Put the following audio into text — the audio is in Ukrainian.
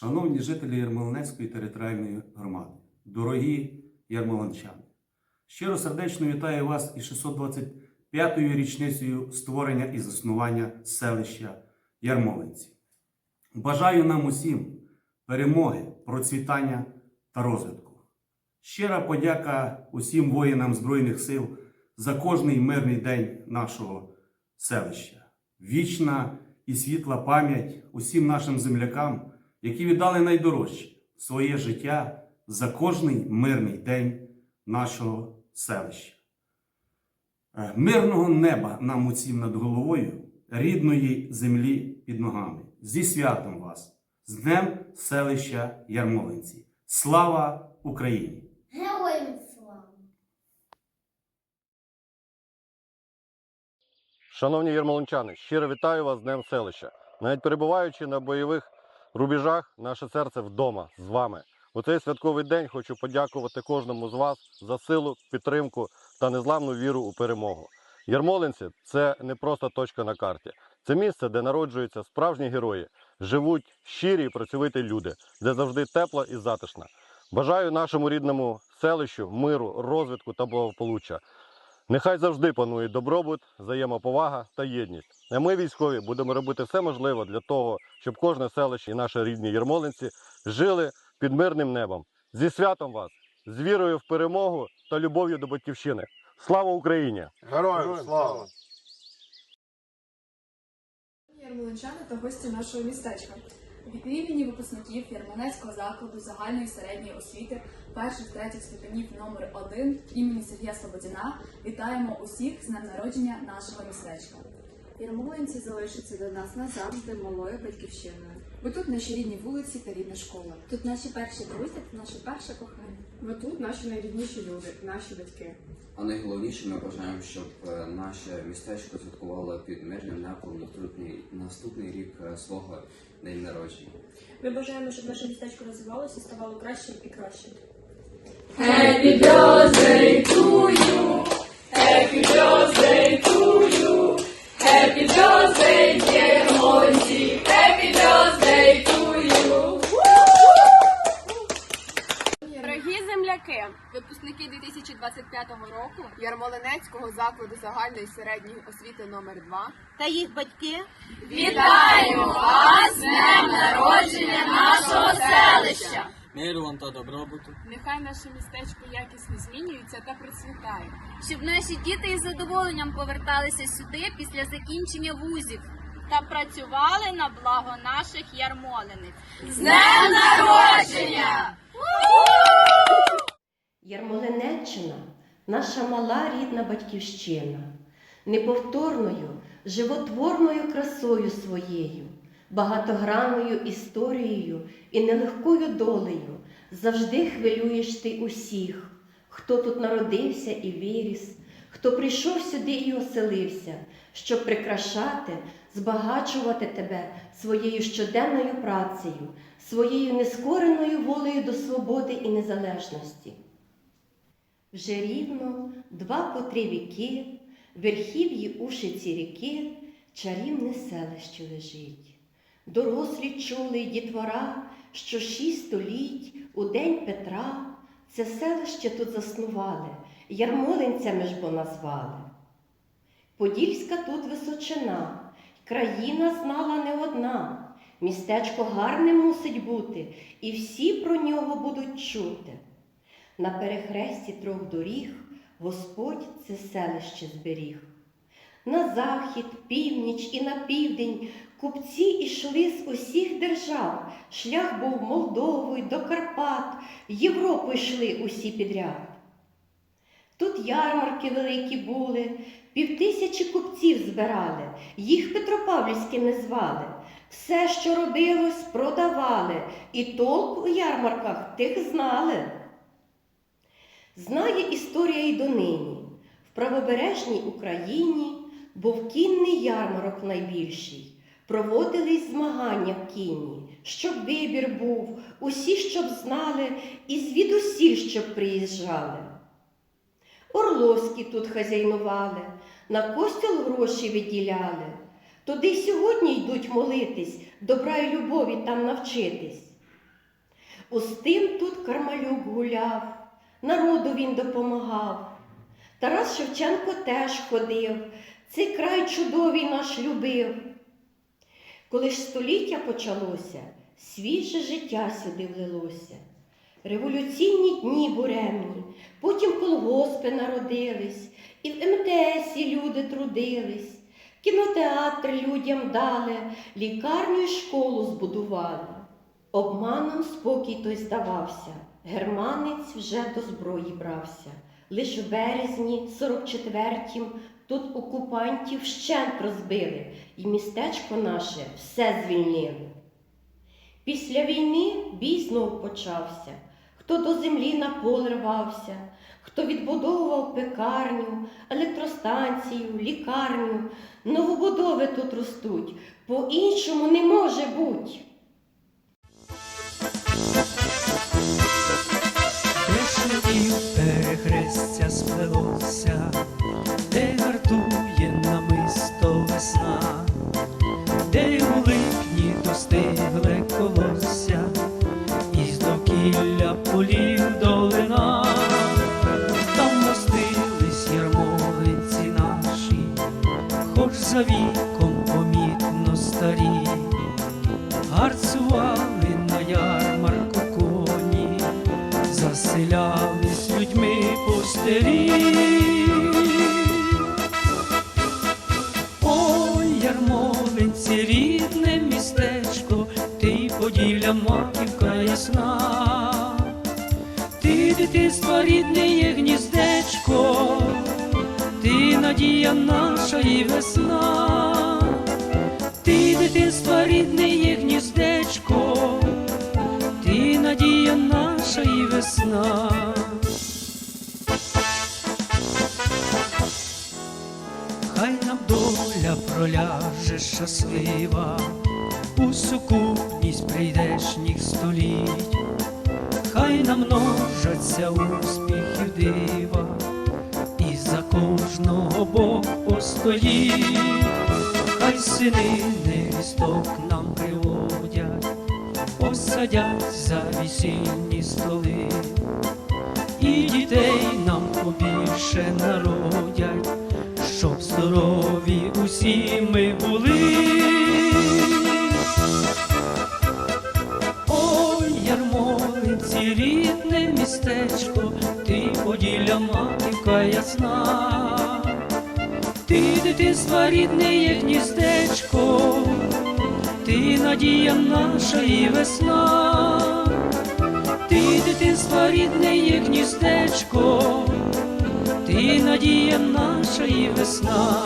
Шановні жителі Ярмолинецької територіальної громади, дорогі ярмолинчани, щиро сердечно вітаю вас із 625-ю річницею створення і заснування селища Ярмолинці. Бажаю нам усім перемоги, процвітання та розвитку. Щира подяка усім воїнам Збройних сил за кожний мирний день нашого селища. Вічна і світла пам'ять усім нашим землякам, які віддали найдорожче своє життя за кожний мирний день нашого селища. Е, Мирного неба нам усім над головою, рідної землі під ногами. Зі святом вас, з Днем селища Ярмолинці. Слава Україні! Героям слава! Шановні ярмолинчани, щиро вітаю вас з Днем селища. Навіть перебуваючи на бойових рубежах, наше серце вдома з вами. У цей святковий день хочу подякувати кожному з вас за силу, підтримку та незламну віру у перемогу. Ярмолинці це не просто точка на карті. Це місце, де народжуються справжні герої, живуть щирі і працьовиті люди, де завжди тепло і затишно. Бажаю нашому рідному селищу миру, розвитку та благополуччя. Нехай завжди панує добробут, взаємоповага та єдність. А ми, військові, будемо робити все можливе для того, щоб кожне селище і наші рідні ярмолинці жили під мирним небом. Зі святом вас, з вірою в перемогу та любов'ю до батьківщини. Слава Україні! Героям слава! Ярмолинчани та гості нашого містечка. Від імені випускників Ярманецького закладу загальної середньої освіти перших третіх ступенів номер 1 імені Сергія Слободіна вітаємо усіх з днем народження нашого містечка. Ярмолинці залишаться до нас назавжди малою батьківщиною. Бо тут наші рідні вулиці та рідна школа. Тут наші перші друзі та наше перше кохання. Бо тут наші найрідніші люди, наші батьки. А найголовніше ми бажаємо, щоб е, наше містечко святкувало під мирним небом наступний, наступний рік е, свого день народження. Ми бажаємо, щоб наше містечко розвивалося і ставало кращим і кращим. Дорогі 2025 року Ярмолинецького закладу загальної середньої освіти номер 2 Та їх батьки Вітаємо вас з днем народження нашого селища! Миру вам та добробуту. Нехай наше містечко якісно змінюється та процвітає. Щоб наші діти із задоволенням поверталися сюди після закінчення вузів. Та працювали на благо наших ярмолинець. З днем народження! Ярмолинеччина наша мала рідна батьківщина, неповторною, животворною красою своєю, багатогранною історією і нелегкою долею завжди хвилюєш ти усіх, хто тут народився і виріс, хто прийшов сюди і оселився, щоб прикрашати, збагачувати тебе своєю щоденною працею, своєю нескореною волею до свободи і незалежності. Вже рівно два по три віки, верхів'ї ушиці ріки, чарівне селище лежить. Дорослі чули й дітвора, що шість століть у день Петра це селище тут заснували, ярмолинцями ж бо назвали. Подільська тут височина, країна знала не одна. Містечко гарне мусить бути, і всі про нього будуть чути. На перехресті трьох доріг Господь це селище зберіг. На захід, північ і на південь купці ішли з усіх держав. Шлях був Молдовою до Карпат, Європу йшли усі підряд. Тут ярмарки великі були, півтисячі купців збирали, їх Петропавлівськими звали. Все, що робилось, продавали, і толк у ярмарках тих знали. Знає історія й донині. В правобережній Україні був кінний ярмарок найбільший. Проводились змагання в кінні, щоб вибір був, усі щоб знали, і звідусіль щоб приїжджали. Орловські тут хазяйнували, на костюл гроші виділяли. Туди сьогодні йдуть молитись, добра й любові там навчитись. Устим тут Кармалюк гуляв, народу він допомагав. Тарас Шевченко теж ходив, цей край чудовий наш любив. Коли ж століття почалося, свіже життя сюди влилося. Революційні дні буремні, потім колгоспи народились, і в МТСі люди трудились, кінотеатр людям дали, лікарню й школу збудували. Обманом спокій той здавався, германець вже до зброї брався. Лиш в березні 44-тім тут окупантів щент розбили, і містечко наше все звільнили. Після війни бій знов почався. Хто до землі на поле рвався, хто відбудовував пекарню, електростанцію, лікарню. Новобудови тут ростуть, по-іншому не може бути. Перехрестя сплелося, де гартує намисто весна, де у липні достигле колосся, із довкілля полів долина, там мостились ярмолинці наші, хоч за віком помітно старі, гарцювали маківка ясна, ти дитинства рідне гніздечко, ти надія наша і весна, ти дитинства рідне гніздечко. Ти надія наша і весна. Хай нам доля проляже щаслива, у сукупність прийдешніх століть, хай нам множаться успіхів дива, і за кожного Бог постоїть, хай сини невісток нам приводять посадять за весільні столи, і дітей нам побільше народять, щоб здорові усі ми були. Ясна, ти дитинства рідне є гніздечко ти надія наша і весна, ти дитинства рідне є гніздечко, ти надія наша і весна.